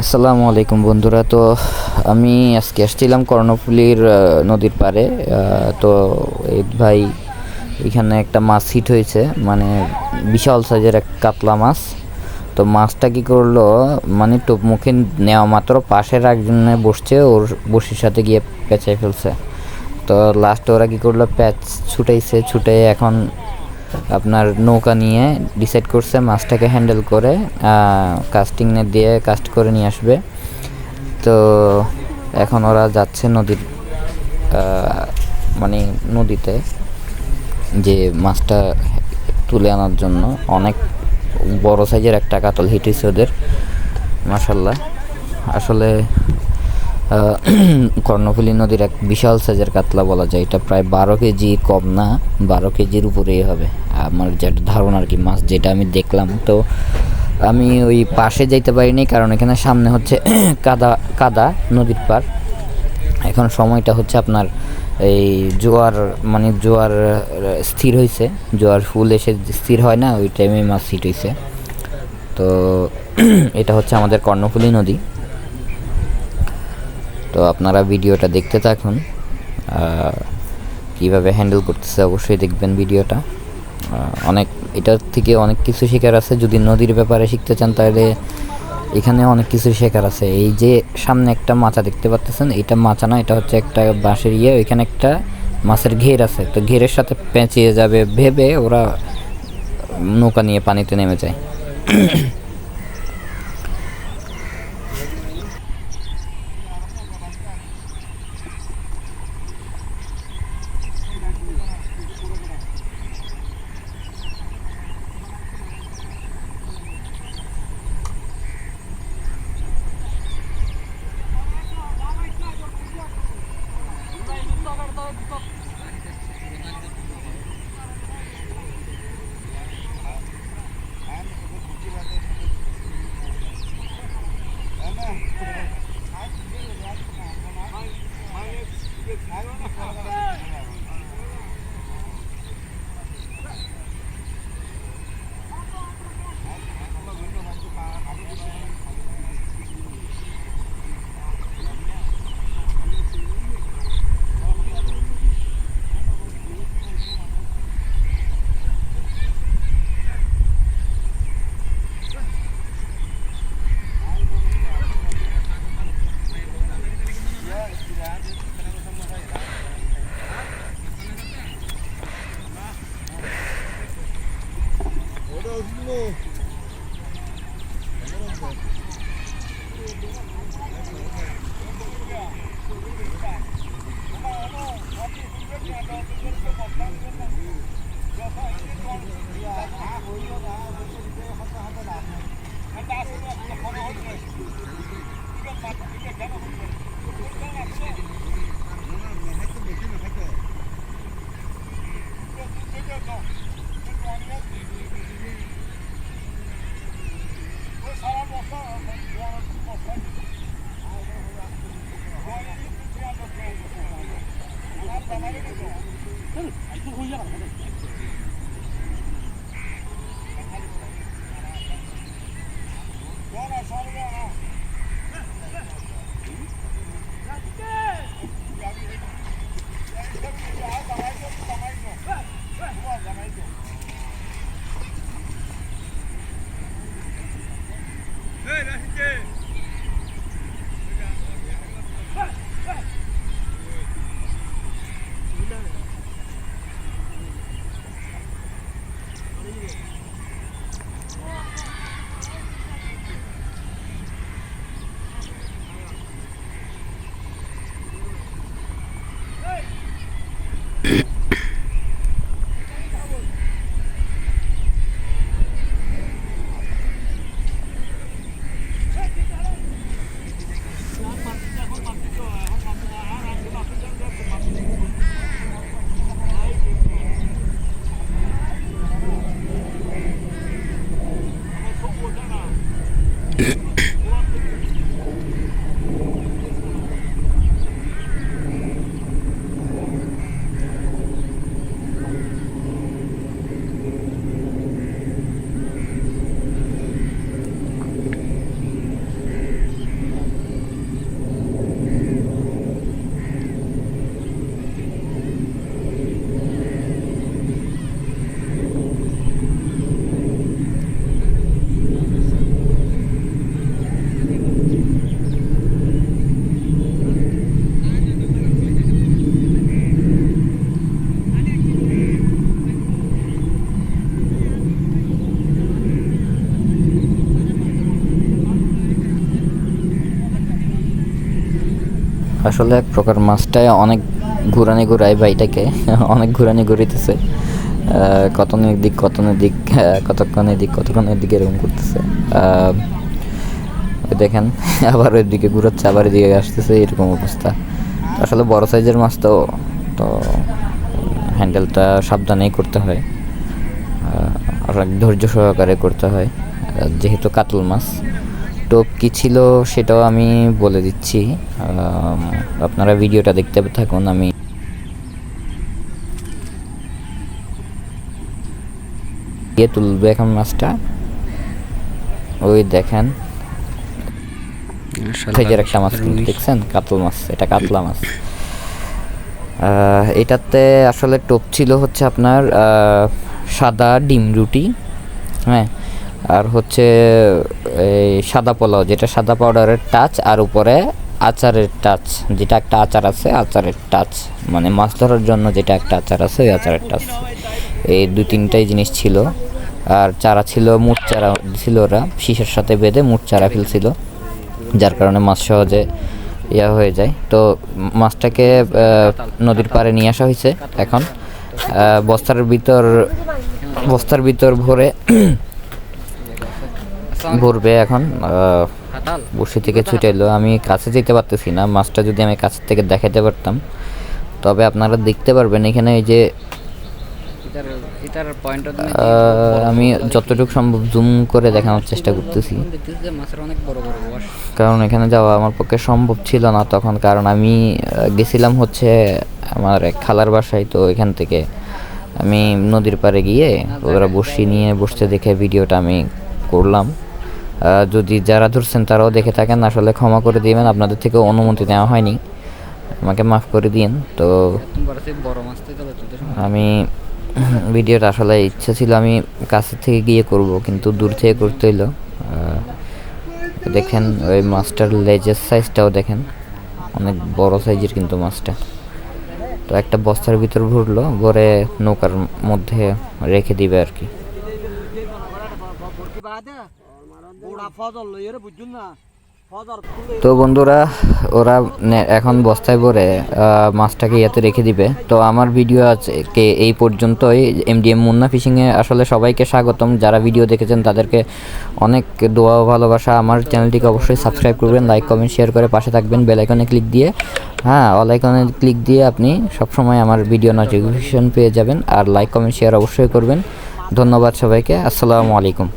আসসালামু আলাইকুম বন্ধুরা। তো আমি আজকে আসছিলাম কর্ণফুলির নদীর পাড়ে। তো এই ভাই, এখানে একটা মাছ হিট হয়েছে। মানে বিশাল সাইজের এক কাতলা মাছ। তো মাছটা কি করল মানে টোপ মুখে নেওয়া মাত্র পাশের একজনে বসছে, ওর বসির সাথে গিয়ে পেঁচাই ফেলছে। তো লাস্টে ওরা কী করল, প্যাচ ছুটাইছে ছুটে এখন আপনার নৌকা নিয়ে ডিসাইড করছে, মাছটাকে হ্যান্ডেল করে কাস্টিং নেট দিয়ে কাস্ট করে নিয়ে আসবে। তো এখন ওরা যাচ্ছে নদীর মানে নদীতে যে মাছটা তুলে আনার জন্য। অনেক বড় সাইজের একটা কাতল হিট ওদের মাসাল্লাহ আসলে কর্ণফুলী নদীর এক বিশাল সাইজের কাতলা বলা যায়। এটা প্রায় বারো কেজি কম না, বারো কেজির উপরেই হবে। আমার যেটা ধারণা আর কি, মাছ যেটা আমি দেখলাম। তো আমি ওই পাশে যাইতে পারিনি, কারণ এখানে সামনে হচ্ছে কাদা কাদা নদীর পার এখন সময়টা হচ্ছে আপনার এই জোয়ার মানে জোয়ার স্থির হয়েছে জোয়ার ফুল এসে স্থির হয় না, ওই টাইমে মাছ হিট হয়েছে তো এটা হচ্ছে আমাদের কর্ণফুলী নদী। তো আপনারা ভিডিওটা দেখতে থাকুন। কীভাবে হ্যান্ডেল করতেছে অবশ্যই দেখবেন ভিডিওটা। অনেক, এটার থেকে অনেক কিছু শেখার আছে। যদি নদীর ব্যাপারে শিখতে চান, তাহলে এখানে অনেক কিছু শেখার আছে। এই যে সামনে একটা মাচা দেখতে পাচ্ছেন এটা মাচা না, এটা হচ্ছে একটা বাঁশের ইয়ে। ওইখানে একটা মাছের ঘের আছে। তো ঘেরের সাথে পেঁচিয়ে যাবে, ভেবে ওরা নৌকা নিয়ে পানিতে নেমে যায়। no. আসলে এক প্রকার মাছটায় অনেক ঘুরানি ঘুরায় বাইটাকে অনেক ঘুরানি ঘুরিতেছে। কতনের দিক কতনের দিক আহ, কতক্ষণের দিক কতক্ষণের দিক এরকম করতেছে। দেখেন আবার ওই দিকে ঘুরাচ্ছে আবার এদিকে আসতেছে এরকম অবস্থা। আসলে বড় সাইজের মাছ তো তো হ্যান্ডেলটা সাবধানেই করতে হয়। ধৈর্য সহকারে করতে হয়। যেহেতু কাতল মাছ টোপ কী ছিল সেটাও আমি বলে দিচ্ছি। আপনারা ভিডিওটা দেখতে থাকুন আমি দিয়ে তুলবে এখন মাছটা। ওই দেখেন সাইজের একটা মাছ দেখছেন? কাতল মাছ এটা কাতলা মাছ। এটাতে আসলে টোপ ছিল হচ্ছে আপনার সাদা ডিম রুটি হ্যাঁ? আর হচ্ছে এই সাদা পোলাও, যেটা সাদা পাউডারের টাচ আর উপরে আচারের টাচ যেটা একটা আচার আছে, আচারের টাচ মানে মাছ ধরার জন্য যেটা একটা আচার আছে, ওই আচারের টাচ এই দুই তিনটাই জিনিস ছিল। আর চারা ছিল, মুট চারা ছিল ওরা, শীষের সাথে বেঁধে মুট চারা ফেলছিল, যার কারণে মাছ সহজে ইয়া হয়ে যায়। তো মাছটাকে নদীর পাড়ে নিয়ে আসা হয়েছে এখন। বস্তার ভিতর বস্তার ভিতর ভরে ভরবে এখন বসি থেকে ছুটে এলো। আমি কাছে যেতে পারতেছি না মাছটা যদি আমি কাছ থেকে দেখাতে পারতাম। তবে আপনারা দেখতে পারবেন এখানে এই যে আমি যতটুকু সম্ভব জুম করে দেখানোর চেষ্টা করতেছি। কারণ এখানে যাওয়া আমার পক্ষে সম্ভব ছিল না তখন কারণ আমি গেছিলাম হচ্ছে আমার এক খালার বাসায় তো এখান থেকে আমি নদীর পাড়ে গিয়ে ওরা বসি নিয়ে বসতে দেখে ভিডিওটা আমি করলাম। যদি যারা ধরছেন তারাও দেখে থাকেন, আসলে ক্ষমা করে দিবেন। আপনাদের থেকে অনুমতি নেওয়া হয়নি। আমাকে মাফ করে দিন তো কাছে আমি ভিডিওটা আসলে ইচ্ছা ছিল আমি কাছের থেকে গিয়ে করব, কিন্তু দূর থেকে করতে হইল। দেখেন, ওই মাছটার লেজের সাইজটাও দেখেন। অনেক বড় সাইজের কিন্তু মাছটা। তো একটা বস্তার ভিতর ভরলো, ভরে নৌকার মধ্যে রেখে দিবে আর কি। তো বন্ধুরা ওরা এখন বস্তায় আহ, মাছটাকে ইয়াতে রেখে দিবে। তো আমার ভিডিও আজকে এই পর্যন্তই। এমডিএম মুন্না ফিশিংয়ে আসলে সবাইকে স্বাগতম। যারা ভিডিও দেখেছেন তাদেরকে অনেক দোয়া ভালোবাসা। আমার চ্যানেলটিকে অবশ্যই সাবস্ক্রাইব করবেন লাইক কমেন্ট শেয়ার করে পাশে থাকবেন বেল আইকনে ক্লিক দিয়ে। হ্যাঁ অল আইকনে ক্লিক দিয়ে আপনি সবসময় আমার ভিডিও নোটিফিকেশন পেয়ে যাবেন। আর লাইক কমেন্ট শেয়ার অবশ্যই করবেন। ধন্যবাদ সবাইকে। আসসালামু আলাইকুম।